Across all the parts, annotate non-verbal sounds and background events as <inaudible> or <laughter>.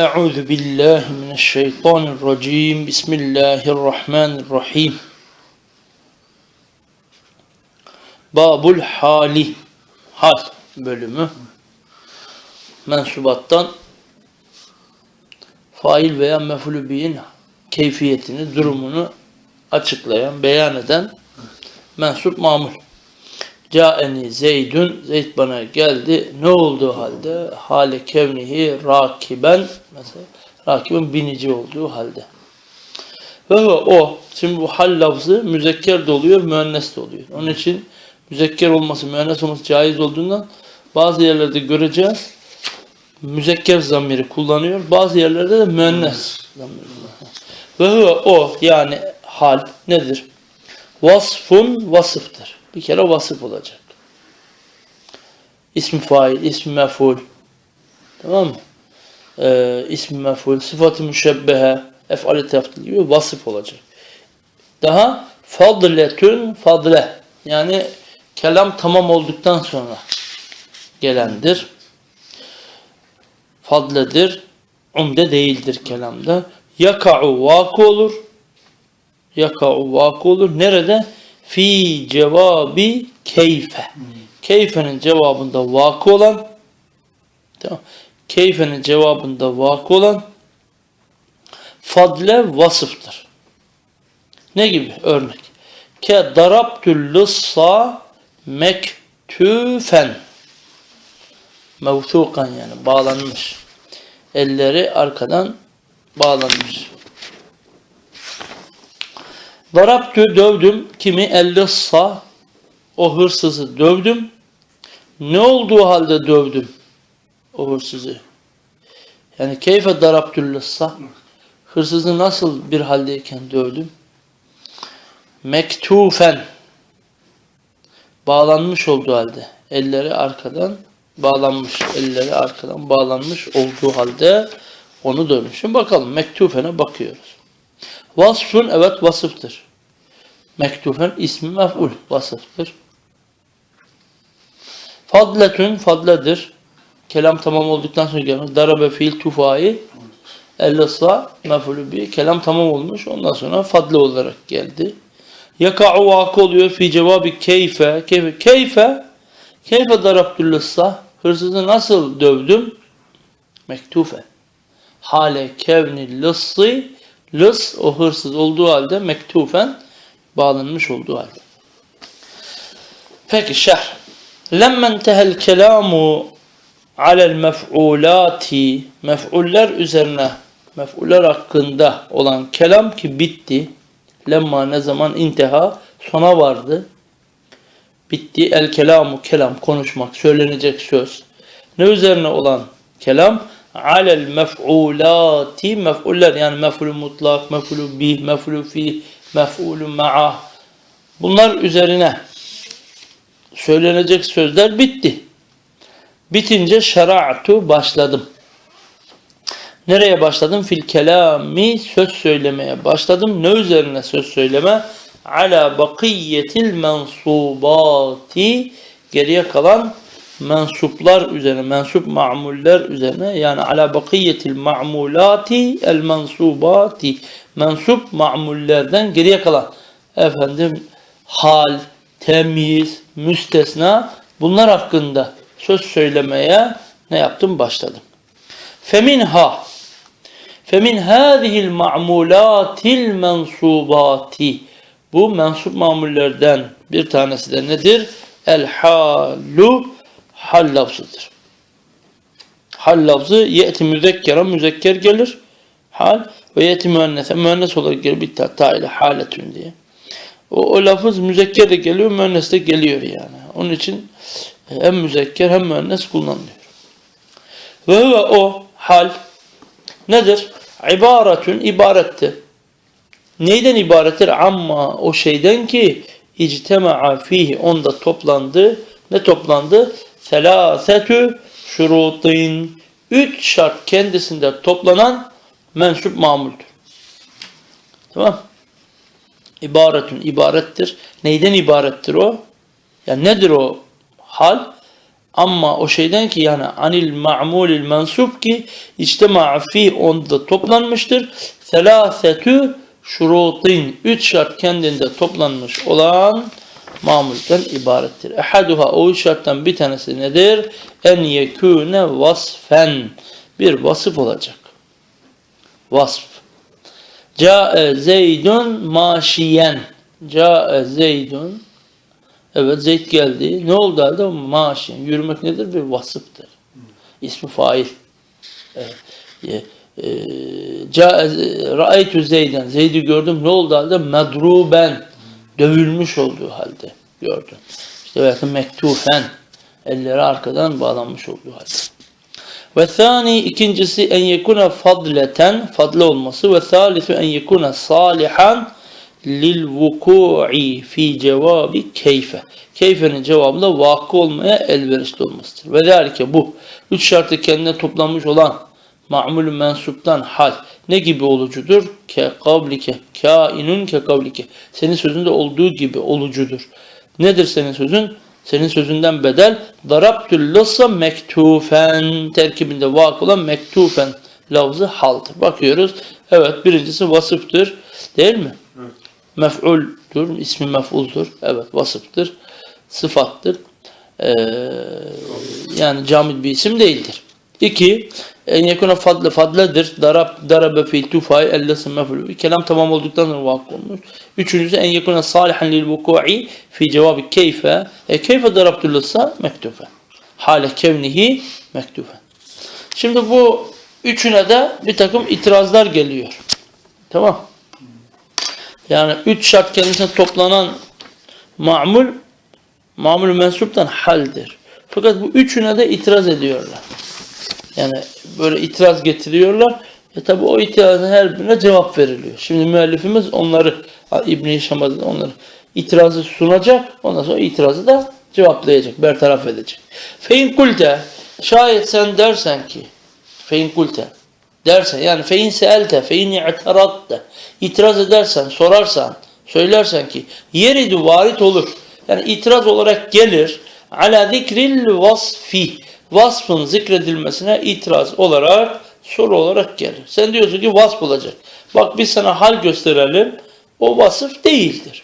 Euzu billahi mineşşeytanirracim. Bismillahirrahmanirrahim. Babul hali hal bölümü mensubattan fail veya mef'ulü bihin keyfiyetini, durumunu açıklayan, beyan eden mensup mamul. Caeni Zeydün, Zeyd bana geldi. Ne olduğu halde? Hale kevnihi rakiben, mesela rakiben binici olduğu halde. Ve o, şimdi bu hal lafzı müzekker de oluyor, müennes de oluyor. Onun için müzekker olması, müennes olması caiz olduğundan bazı yerlerde göreceğiz. Müzekker zamiri kullanıyor. Bazı yerlerde de müennes zamiri kullanıyor. Ve o yani hal nedir? Vasfun vasıftır. Bir kere vasıf olacak. İsmi fail, ismi mef'ul. Tamam mı? Ee, ismi mef'ul, sıfatı müşebbehe, ef'ali teftil gibi vasıf olacak. Daha fadletün fadle. Yani kelam tamam olduktan sonra gelendir. Fadledir. Umde değildir kelamda. Yaka'u vakı olur. Yaka'u vakı olur. Nerede? Fi cevabi keyfe. Keyfenin cevabında vakı olan tamam. Keyfenin cevabında vakı olan fadle vasıftır. Ne gibi? Örnek. Ke darabtül lissa mektüfen. Mevsukan yani bağlanmış. Elleri arkadan bağlanmış. Darabtü dövdüm. Kimi? Ellissa. O hırsızı dövdüm. Ne olduğu halde dövdüm o hırsızı? Yani keyfe darabtül lissa. Hırsızı nasıl bir haldeyken dövdüm? Mektufen. Bağlanmış olduğu halde. Elleri arkadan bağlanmış. Elleri arkadan bağlanmış olduğu halde onu dövmüşüm. Bakalım mektufene bakıyoruz. Vasfun evet vasıftır. Mektufen ismi mef'ul vasıftır. Fadletün fadledir. Kelam tamam olduktan sonra gelmez. Darabe fiil tufai ellısla mef'ulü bir. Kelam tamam olmuş. Ondan sonra fadle olarak geldi. Yaka'u vakı oluyor fi cevabı keyfe. Keyfe. Keyfe. Keyfe darabtüllüssa. Hırsızı nasıl dövdüm? Mektufe. Hale kevni lıssı. Lıs o hırsız olduğu halde mektufen bağlanmış olduğu halde. Peki şerh. Lemmen tehel kelamu alel mef'ulati mef'uller üzerine mef'uller hakkında olan kelam ki bitti. Lemma ne zaman intiha sona vardı. Bitti. El kelamu kelam konuşmak, söylenecek söz. Ne üzerine olan kelam? Alel mef'ulati mef'uller yani mef'ulü mutlak, mef'ulü bih, mef'ulü fi, mef'ulü ma'a. Bunlar üzerine söylenecek sözler bitti. Bitince şera'tu başladım. Nereye başladım? Fil kelami söz söylemeye başladım. Ne üzerine söz söyleme? Ala bakiyetil mensubati geriye kalan mensuplar üzerine, mensup ma'muller üzerine yani ala bakiyetil ma'mulati el mensubati mensup ma'mullerden geriye kalan efendim hal, temyiz, müstesna bunlar hakkında söz söylemeye ne yaptım? Başladım. Feminha Femin hâzihil ma'mulatil mensubati bu mensup mamullerden bir tanesi de nedir? El halu hal lafzıdır. Hal lafzı ye'ti müzekkera müzekker gelir. Hal ve ye'ti müennese müennes olarak gelir. Bir ta ile haletün diye. O, o lafız müzekker de geliyor, müennes de geliyor yani. Onun için hem müzekker hem müennes kullanılıyor. Ve ve o hal nedir? İbaretün ibarettir. Neyden ibarettir? Amma o şeyden ki ictema'a fihi onda toplandı. Ne toplandı? Selasetü şurutin. Üç şart kendisinde toplanan mensup mamuldür. Tamam. İbaretün ibarettir. Neyden ibarettir o? Yani nedir o hal? Ama o şeyden ki yani anil ma'mulil mensup ki içtima fi onda toplanmıştır. Selasetü şurutin. Üç şart kendinde toplanmış olan mamulden ibarettir. Ehaduha o üç şarttan bir tanesi nedir? En yekûne vasfen. Bir vasıf olacak. Vasf. Ca'e zeydun maşiyen. Ca'e zeydun. Evet Zeyd geldi. Ne oldu halde? Maşiyen. Yürümek nedir? Bir vasıftır. İsmi fail. Evet. E, Ca'e ra'aytu Zeyden. Zeyd'i gördüm. Ne oldu halde? Medruben. Dövülmüş olduğu halde gördüm. İşte veya mektufen. Elleri arkadan bağlanmış olduğu halde. Ve thani ikincisi en yekuna fadleten fadle olması ve thalithu en yekuna salihan lil vuku'i fi cevabi keyfe. Keyfenin cevabında vakı olmaya elverişli olmasıdır. Ve zalike bu üç şartı kendine toplanmış olan ma'mul mensuptan hal ne gibi olucudur? Ke kavlike, kainun ke kavlike. Senin sözünde olduğu gibi olucudur. Nedir senin sözün? Senin sözünden bedel darabtül lassa mektufen terkibinde vakı olan mektufen lafzı haldır. Bakıyoruz. Evet birincisi vasıftır. Değil mi? Evet. Mef'uldür. ismi mef'uldur. Evet vasıftır. Sıfattır. Ee, yani camid bir isim değildir. İki, en yakına fadle fadledir. Darab, darabe fi tufay ellesi mef'ul. Kelam tamam olduktan sonra vakı olmuş. Üçüncüsü en yakına salihan lil vuku'i fi cevabı keyfe. E keyfe darabtüllesa mektufe. Hale kevnihi mektufe. Şimdi bu üçüne de bir takım itirazlar geliyor. Tamam. Yani üç şart kendisine toplanan mamul mamul mensuptan haldir. Fakat bu üçüne de itiraz ediyorlar. Yani böyle itiraz getiriyorlar. E tabi o itirazın her birine cevap veriliyor. Şimdi müellifimiz onları İbn-i Hişam'a onları itirazı sunacak. Ondan sonra itirazı da cevaplayacak, bertaraf edecek. Fein kulte şayet sen dersen ki fein kulte dersen yani fein seelte fein i'tiratte itiraz edersen, sorarsan, söylersen ki yeridu varit olur. Yani itiraz olarak gelir. Ala zikril vasfi. Vasfın zikredilmesine itiraz olarak soru olarak gelir. Sen diyorsun ki vasf olacak. Bak biz sana hal gösterelim. O vasıf değildir.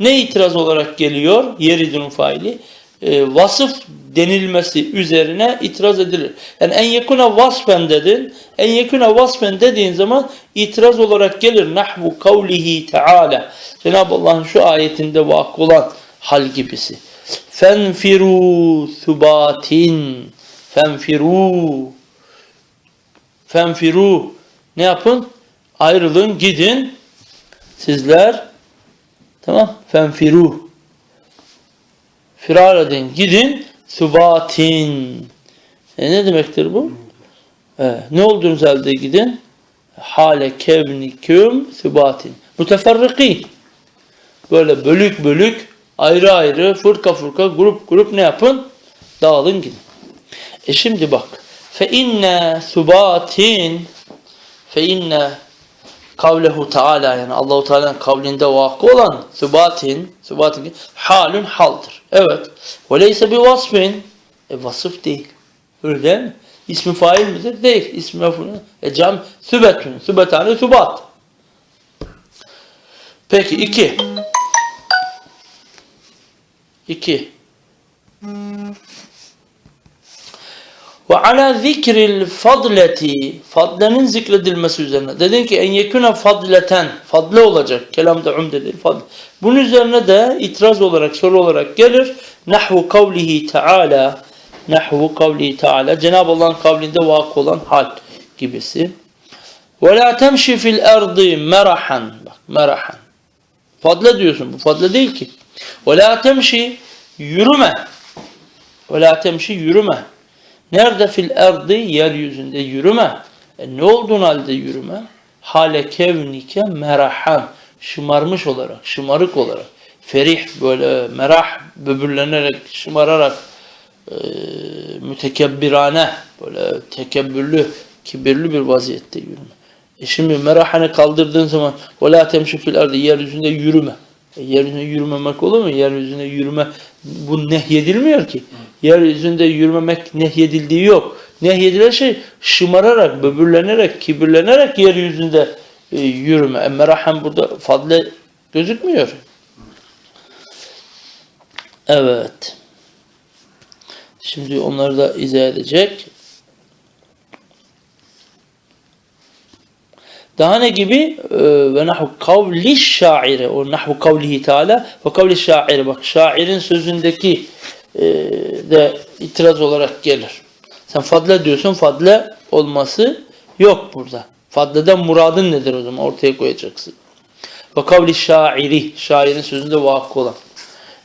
Ne itiraz olarak geliyor? Yeridun faili. E, vasıf denilmesi üzerine itiraz edilir. Yani en yakuna vasfen dedin. En yakuna vasfen dediğin zaman itiraz olarak gelir. Nahvu kavlihi teala. Cenab-ı Allah'ın şu ayetinde vakı olan hal gibisi. Fenfiru thubatin. Fenfiru. Fenfiru. Ne yapın? Ayrılın, gidin. Sizler tamam. Fenfiru. Firar edin, gidin. Subatin. E ne demektir bu? E, ne olduğunuz halde gidin? Hale kevniküm subatin. Müteferriki. Böyle bölük bölük, ayrı ayrı, fırka fırka, grup grup ne yapın? Dağılın gidin. E şimdi bak. Fe inne subatin fe inne kavlehu Teala yani Allahu Teala'nın kavlinde vakı olan sübatin, sübatin halün haldır. Evet. Ve leyse bir vasfin e vasıf değil. Öyle mi? İsmi fail midir? Değil. İsmi mef'ul. E cam sübetün. Sübetane sübat. Peki iki. İki. Ve ala zikril fadleti fadlenin zikredilmesi üzerine. Dedin ki en yekune fadleten fadle olacak. Kelamda umde değil fadl. Bunun üzerine de itiraz olarak soru olarak gelir. Nahvu kavlihi teala nahvu kavlihi teala Cenab-ı Allah'ın kavlinde vakı olan hal gibisi. Ve la temşi fil erdi merahan. Bak merahan. Fadle diyorsun. Bu fadle değil ki. Ve la temşi yürüme. Ve la temşi yürüme. Nerede fil erdi yeryüzünde yürüme. E ne olduğun halde yürüme? Hale kevnike merahan. Şımarmış olarak, şımarık olarak. Ferih böyle merah böbürlenerek, şımararak e, mütekebbirane böyle tekebbürlü, kibirli bir vaziyette yürüme. E şimdi merahane kaldırdığın zaman وَلَا تَمْشِ fil ardı yeryüzünde yürüme. E yeryüzünde yürümemek olur mu? Yeryüzünde yürüme bu nehyedilmiyor ki. yeryüzünde yürümemek nehyedildiği yok. Nehyedilen şey şımararak, böbürlenerek, kibirlenerek yeryüzünde e, yürüme. Emmerahem burada fadle gözükmüyor. Evet. Şimdi onları da izah edecek. Daha ne gibi? Ee, Ve nahu kavli şairi. O nahu kavlihi teala ve kavli şairi. Bak şairin sözündeki e, de itiraz olarak gelir. Sen fadle diyorsun. Fadle olması yok burada. Fadleden muradın nedir o zaman? Ortaya koyacaksın. Ve kavli şairi. Şairin sözünde vakı olan.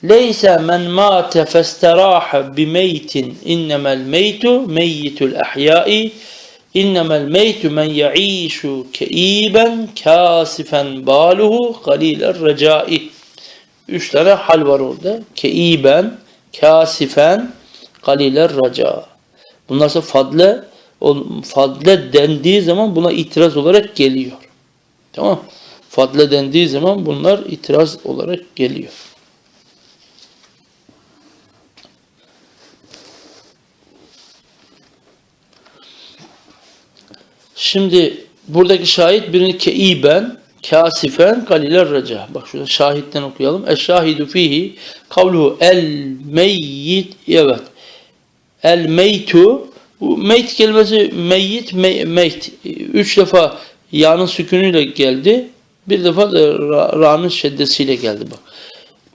Leyse men mate festeraha bi meytin innemel meytu meyyitul ahyai innemel meytu men yaişu keiben kasifen baluhu galiler recai Üç tane hal var orada. Keiben, kasifen, galiler raca. Bunlar ise fadle, fadle dendiği zaman buna itiraz olarak geliyor. Tamam Fadle dendiği zaman bunlar itiraz olarak geliyor. Şimdi buradaki şahit birini keiben, kasifen, galiler raca. Bak şurada şahitten okuyalım. Eşşahidu fihi kavluhu el meyyit. Evet. El meytu. Bu meyt kelimesi meyyit, me, meyt. Üç defa ya'nın sükünüyle geldi. Bir defa da ra- ra'nın şeddesiyle geldi bak.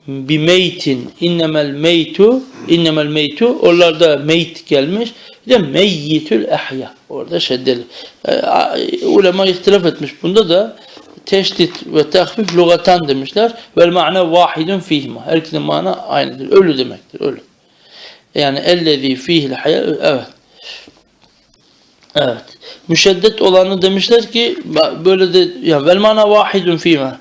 Bi meytin innemel meytu innemel meytu oralarda meyt gelmiş. Bir de meyyitül ehya. Orada şeddeli. E, ulema ihtilaf etmiş. Bunda da teşdit ve tahfif lugatan demişler. Vel ma'na vahidun fihima. Her ikisinin mana aynıdır. Ölü demektir. Ölü. Yani ellezî fihil hayat. Evet. Evet. Müşeddet olanı demişler ki böyle de yani vel mana vahidun fîmâ.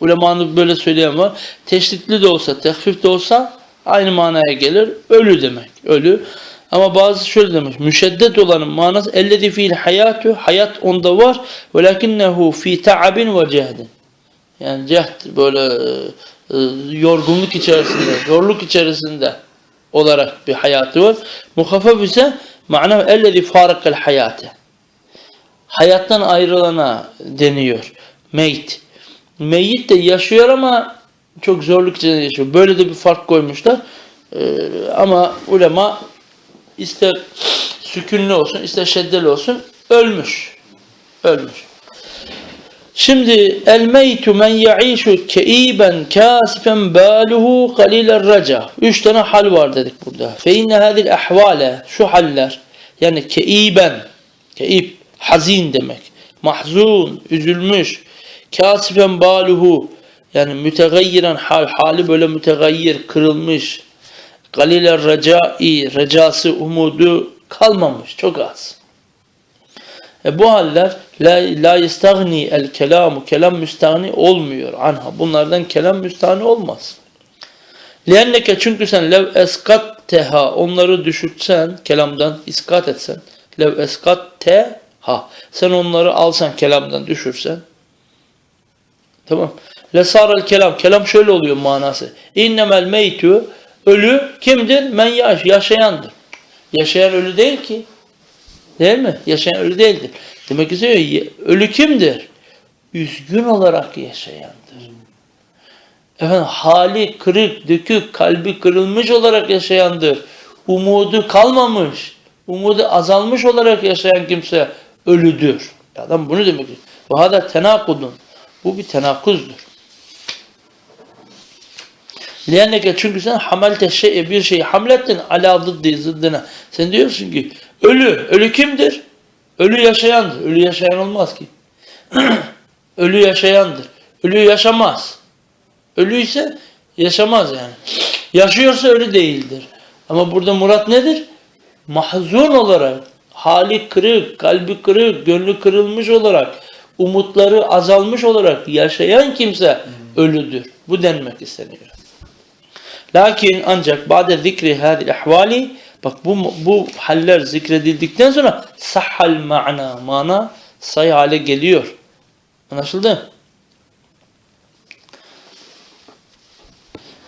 Ulemanın böyle söyleyen var. Teşditli de olsa, tehfif de olsa aynı manaya gelir. Ölü demek. Ölü. Ama bazı şöyle demiş. Müşeddet olanın manası ellezî fîl hayatü. Hayat onda var. Velakinnehu fî ta'abin ve cehdin. Yani cehd böyle e, yorgunluk içerisinde, zorluk içerisinde olarak bir hayatı var. Muhaffef ise mana ellezî fârakel hayâte. Hayattan ayrılana deniyor. Meyit. Meyyit de yaşıyor ama çok zorluk içinde yaşıyor. Böyle de bir fark koymuşlar. Ee, ama ulema ister sükünlü olsun, ister şeddeli olsun ölmüş. Ölmüş. Şimdi el meytu men yaişu keiben kasifen baluhu galiler raca. Üç tane hal var dedik burada. Fe inne hadil ahvale şu haller yani keiben keib hazin demek. Mahzun, üzülmüş. Kasifen baluhu yani mütegayyiren hal hali böyle mütegayyir kırılmış. Galiler racai recası umudu kalmamış çok az. E bu haller la, la yestagni el kelamu kelam müstahni olmuyor anha. Bunlardan kelam müstahni olmaz. Lienneke çünkü sen lev eskat teha onları düşürtsen kelamdan iskat etsen lev eskat teha sen onları alsan kelamdan düşürsen tamam lesarel kelam kelam şöyle oluyor manası innemel meytu ölü kimdir men yaş yaşayandır yaşayan ölü değil ki Değil mi? Yaşayan ölü değildir. Demek istiyor ölü kimdir? Üzgün olarak yaşayandır. Efendim hali kırık, dökük, kalbi kırılmış olarak yaşayandır. Umudu kalmamış, umudu azalmış olarak yaşayan kimse ölüdür. Adam bunu demek istiyor. Bu hada tenakudun. Bu bir tenakuzdur. Liyenneke çünkü sen hamelte şey bir şeyi hamlettin ala zıddi zıddına. Sen diyorsun ki ölü, ölü kimdir? Ölü yaşayandır. Ölü yaşayan olmaz ki. <clears throat> ölü yaşayandır. Ölü yaşamaz. Ölü ise yaşamaz yani. Yaşıyorsa ölü değildir. Ama burada murat nedir? Mahzun olarak, hali kırık, kalbi kırık, gönlü kırılmış olarak, umutları azalmış olarak yaşayan kimse ölüdür. Bu denmek isteniyor. Lakin ancak ba'de zikri hadil ahvali bak bu bu haller zikredildikten sonra sahhal ma'na mana say hale geliyor. Anlaşıldı?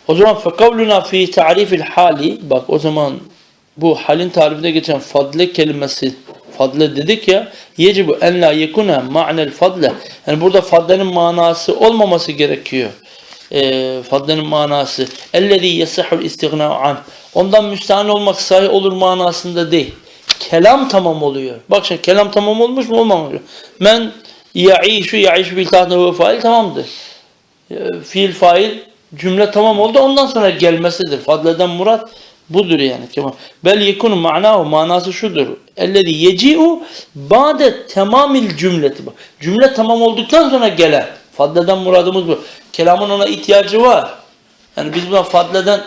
O zaman fekavluna fi ta'rifil hali bak o zaman bu halin tarifinde geçen fadle kelimesi fadle dedik ya yecibu en la yekuna ma'nel fadle yani burada fadlenin manası olmaması gerekiyor. E, fadlenin manası ellezî yesihul istigna an ondan müstahane olmak sahih olur manasında değil. Kelam tamam oluyor. Bak şimdi kelam tamam olmuş mu olmamış mı? Men ya'işu ya'işu bil tahne ve fail tamamdır. E, fiil fail cümle tamam oldu ondan sonra gelmesidir. Fadleden murat budur yani. Bel yekunu ma'nahu manası şudur. Ellezî yeci'u ba'de tamamil cümleti. Cümle tamam olduktan sonra gelen. Fadleden muradımız bu. Kelamın ona ihtiyacı var. Yani biz buna fadleden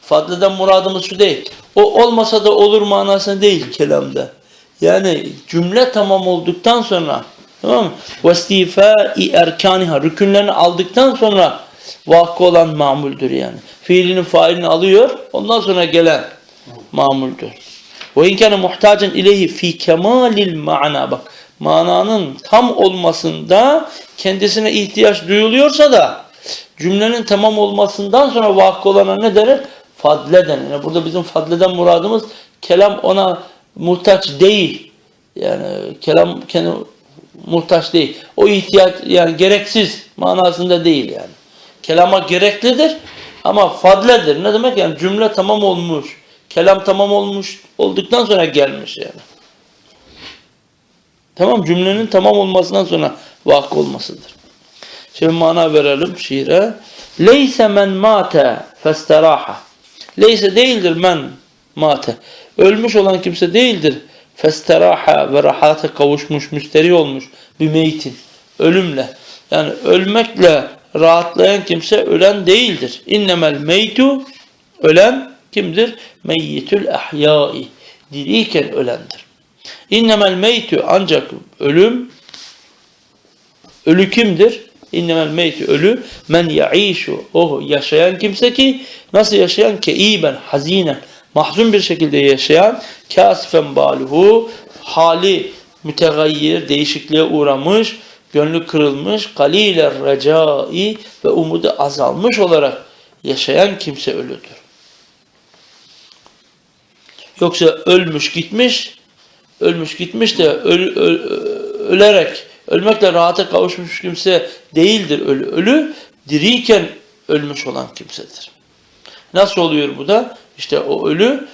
fadleden muradımız şu değil. O olmasa da olur manasında değil kelamda. Yani cümle tamam olduktan sonra tamam mı? Vestifâ'i erkâniha rükünlerini aldıktan sonra vakı olan mamuldür yani. Fiilinin failini alıyor ondan sonra gelen mamuldür. Ve inkâne muhtacen ileyhi fi kemalil ma'na bak mananın tam olmasında kendisine ihtiyaç duyuluyorsa da cümlenin tamam olmasından sonra vakı olana ne denir? Fadle denir. Yani burada bizim fadleden muradımız kelam ona muhtaç değil. Yani kelam kendi muhtaç değil. O ihtiyaç yani gereksiz manasında değil yani. Kelama gereklidir ama fadledir. Ne demek yani cümle tamam olmuş. Kelam tamam olmuş olduktan sonra gelmiş yani. Tamam cümlenin tamam olmasından sonra vakı olmasıdır. Şimdi mana verelim şiire. Leyse men mate festeraha. Leyse değildir men mate. Ölmüş olan kimse değildir. Festeraha ve rahata kavuşmuş, müsteri olmuş bir meytin. Ölümle. Yani ölmekle rahatlayan kimse ölen değildir. İnnemel meytu ölen kimdir? Meyyitül ahyai. Diriyken ölendir. İnnemel meytü ancak ölüm ölü kimdir? İnnemel meytü ölü men yaişu o yaşayan kimse ki nasıl yaşayan ki iben hazinen mahzun bir şekilde yaşayan kasifen baluhu hali mütegayyir değişikliğe uğramış gönlü kırılmış kaliler recai ve umudu azalmış olarak yaşayan kimse ölüdür. Yoksa ölmüş gitmiş ölmüş gitmiş de öl, öl, ölerek ölmekle rahata kavuşmuş kimse değildir ölü. Ölü diriyken ölmüş olan kimsedir. Nasıl oluyor bu da? İşte o ölü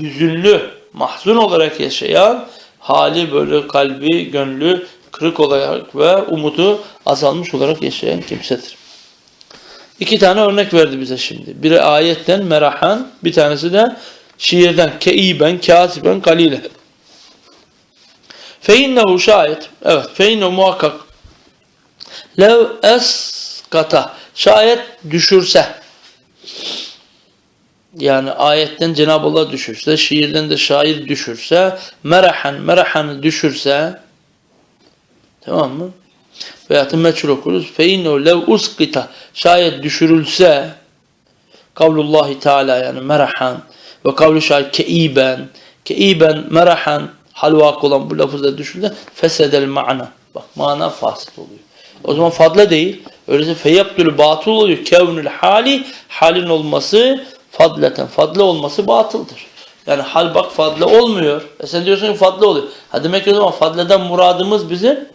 hüzünlü, mahzun olarak yaşayan, hali böyle kalbi, gönlü kırık olarak ve umudu azalmış olarak yaşayan kimsedir. İki tane örnek verdi bize şimdi. Biri ayetten merahan, bir tanesi de şiirden keiben, kasiben, kalile. Feinnehu şayet, evet, feinnehu muhakkak. lev eskata, şayet düşürse, yani ayetten Cenab-ı Allah düşürse, şiirden de şair düşürse, merahan, merahanı düşürse, tamam mı? Veya da meçhul okuruz. Feinnehu lev uskita, şayet düşürülse, kavlullahi teala yani merahan ve kavlu şair keiben, keiben, merahan, halvak olan bu lafızda düşünde fesedel ma'na. Bak mana fasit oluyor. O zaman fadla değil. Öyleyse feyabdül batıl oluyor. Kevnül hali halin olması fadleten. Fadla olması batıldır. Yani hal bak fadla olmuyor. E sen diyorsun ki fadla oluyor. Ha demek ki o zaman fadleden muradımız bizim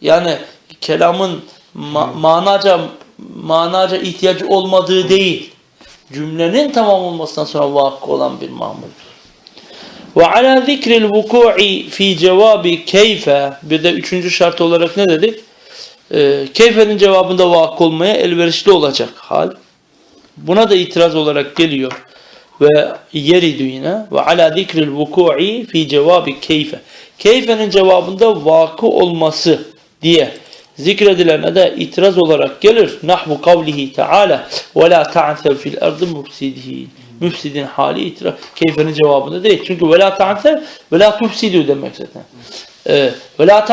yani kelamın ma manaca manaca ihtiyacı olmadığı değil. Cümlenin tamam olmasından sonra vakı olan bir mamuldur. Ve ala zikril vuku'i fi cevabi keyfe bir de üçüncü şart olarak ne dedik? Ee, keyfenin cevabında vakı olmaya elverişli olacak hal. Buna da itiraz olarak geliyor. Ve yeridu yine ve ala zikril vuku'i fi cevabi keyfe. Keyfenin cevabında vakı olması diye zikredilene de itiraz olarak gelir. Nahvu kavlihi teala ve la ta'sev fil ardı mufsidin. Müfsidin hali itiraz. Keyfenin cevabında değil. Çünkü ve la ta'sev ve la tufsidu demek zaten. Ee, ve la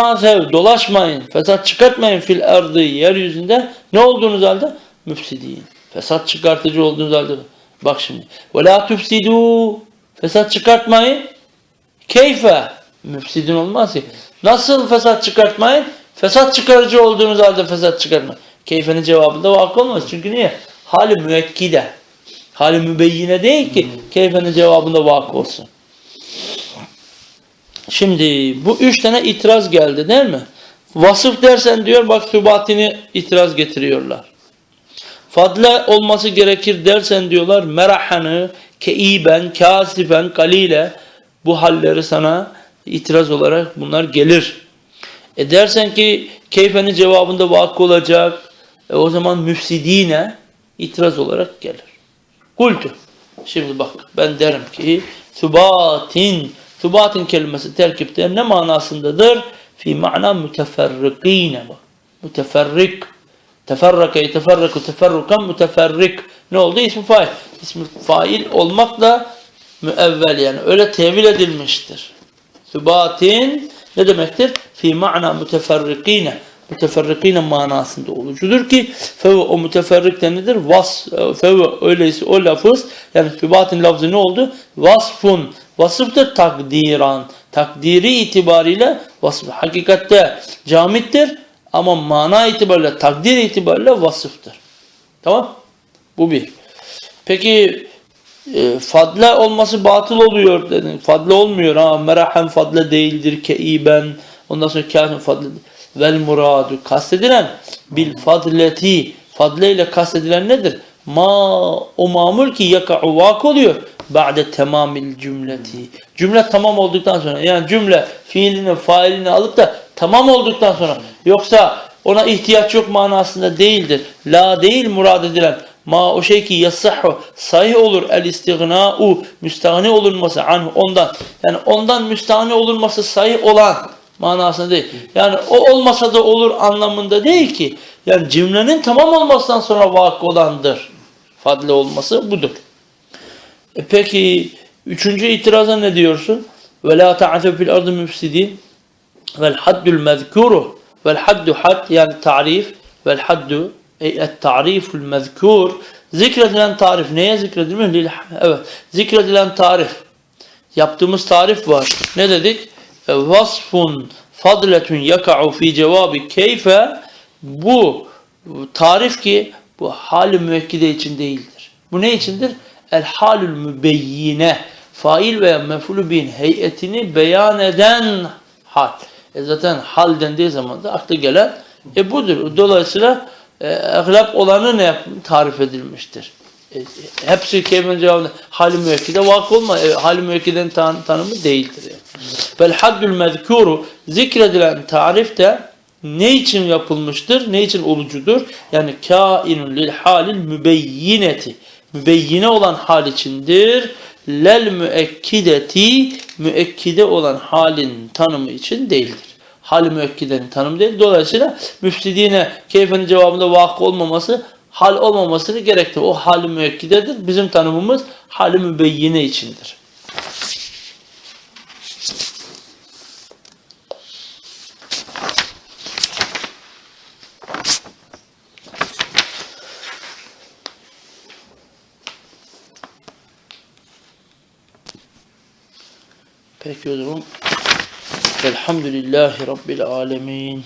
dolaşmayın, fesat çıkartmayın fil ardı yeryüzünde. Ne olduğunuz halde? Müfsidin. Fesat çıkartıcı olduğunuz halde. Bak şimdi. Ve la. Fesat çıkartmayın. Keyfe. Müfsidin olmaz ki. Nasıl fesat çıkartmayın? Fesat çıkarıcı olduğunuz halde fesat çıkartmayın. Keyfenin cevabında vakı olmaz. Çünkü niye? Hali müekkide. Hali mübeyyine değil ki keyfenin cevabında vakı olsun. Şimdi bu üç tane itiraz geldi değil mi? Vasıf dersen diyor bak sübatini itiraz getiriyorlar. Fadle olması gerekir dersen diyorlar merahanı, keiben, kasifen, kalile bu halleri sana itiraz olarak bunlar gelir. E dersen ki keyfenin cevabında vakı olacak e o zaman müfsidine itiraz olarak gelir. Kultu. Şimdi bak ben derim ki sübatin sübatin kelimesi terkipte ne manasındadır? Fi mana müteferrikine bak. Müteferrik. Teferraka yeteferraku teferrukan müteferrik. Ne oldu? İsmi fail. İsmi fail olmakla müevvel yani öyle tevil edilmiştir. Sübatin ne demektir? Fi ma'na müteferrikine. Müteferrikine manasında olucudur ki feve o müteferrik de nedir? Vas, feve öyleyse o lafız yani sübatin lafzı ne oldu? Vasfun. Vasıftır takdiran. Takdiri itibariyle vasıf. Hakikatte camittir ama mana itibariyle takdir itibariyle vasıftır. Tamam? Bu bir. Peki e, fadle olması batıl oluyor dedin. Fadle olmuyor ha. Merahem fadle değildir. Keiben. Ondan sonra kâhin fadle vel muradu. Kastedilen bil fadleti. Fadle ile kastedilen nedir? Ma o mamul ki yaka'u vak oluyor. Ba'de tamamil cümleti. Cümle tamam olduktan sonra yani cümle fiilini failini alıp da tamam olduktan sonra yoksa ona ihtiyaç yok manasında değildir. La değil murad edilen ma o şey ki yasahhu sahih olur el istighna'u müstahni olunması anhu ondan yani ondan müstahni olunması sahih olan manasında değil. Yani o olmasa da olur anlamında değil ki. Yani cümlenin tamam olmasından sonra vakı olandır. Fadle olması budur. E peki üçüncü itiraza ne diyorsun? Ve la ta'afe fil ardı müfsidin vel haddul mezkuru vel haddu had yani tarif vel haddu et tariful mezkur zikredilen tarif neye zikredilmiş? Evet zikredilen tarif yaptığımız tarif var. Ne dedik? E, vasfun fadletun yaka'u fi cevabı keyfe bu tarif ki bu hal-i müekkide için değildir. Bu ne içindir? El halül mübeyyine fail veya mef'ulü bin heyetini beyan eden hal. E zaten hal dendiği zaman da aklı gelen e budur. Dolayısıyla e, eglap olanı ne tarif edilmiştir. E, hepsi kelimenin cevabında hal-i müekkide vakı olma. E, hal-i müekkidenin tan tanımı değildir. Vel haddül mezkuru zikredilen tarif de ne için yapılmıştır? Ne için olucudur? Yani kainun lil halil mübeyyineti. Mübeyyine olan hal içindir. Lel müekkideti müekkide olan halin tanımı için değildir. Hal müekkidenin tanımı değil. Dolayısıyla müfsidine keyfenin cevabında vakı olmaması hal olmamasını gerektirir. O hal müekkidedir. Bizim tanımımız hal mübeyyine içindir. Peki o zaman Elhamdülillahi Rabbil Alemin.